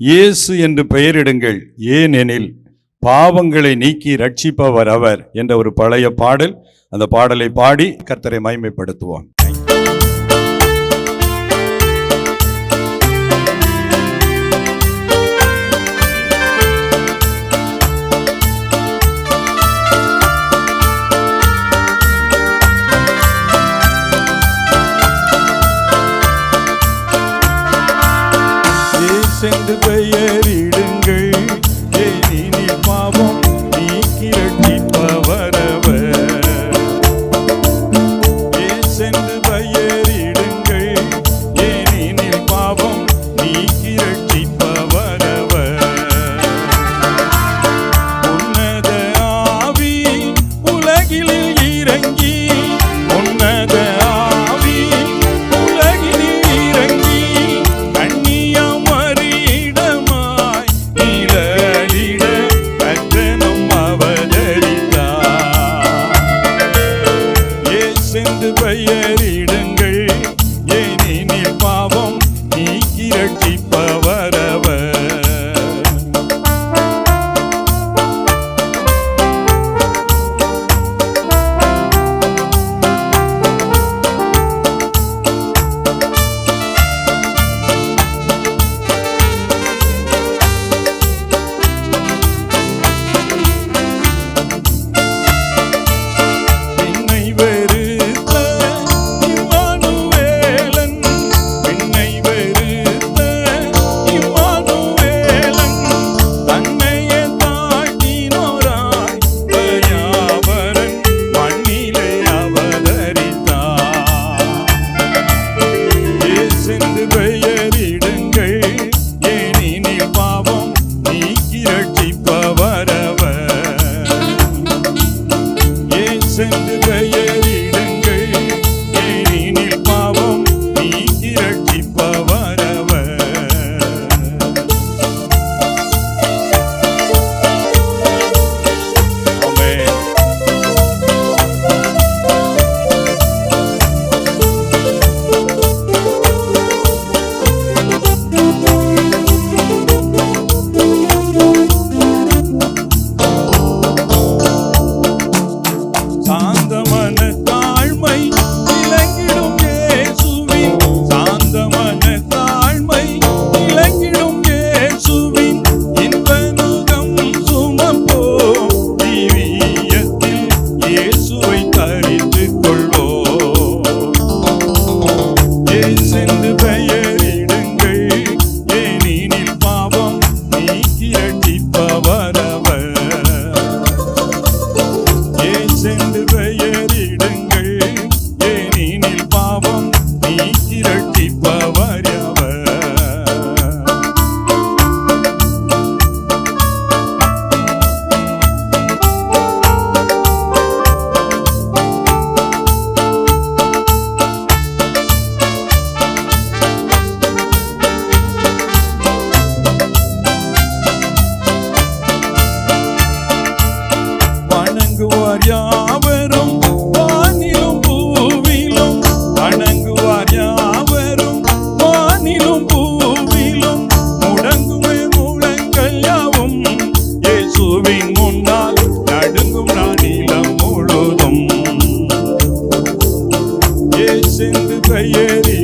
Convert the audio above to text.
இயேசு என்று பெயரிடுங்கள். ஏனெனில் பாவங்களை நீக்கி ரட்சிப்பவர் அவர் என்ற ஒரு பழைய பாடல். அந்த பாடலை பாடி கர்த்தரை மகிமைப்படுத்துவோம். sendu peyeri இயேசுவை தரித்து வணங்குவார் யாவரும் வானிலும் பூவிலும் வணங்குவார் யாவரும். வானிலும் பூவிலும் முடங்குமே மூலங்கள் யாவும். இயேசுவின் முன்னால் நடுங்கும் நானிலம் முழுதும். ஏசென்று கையேறி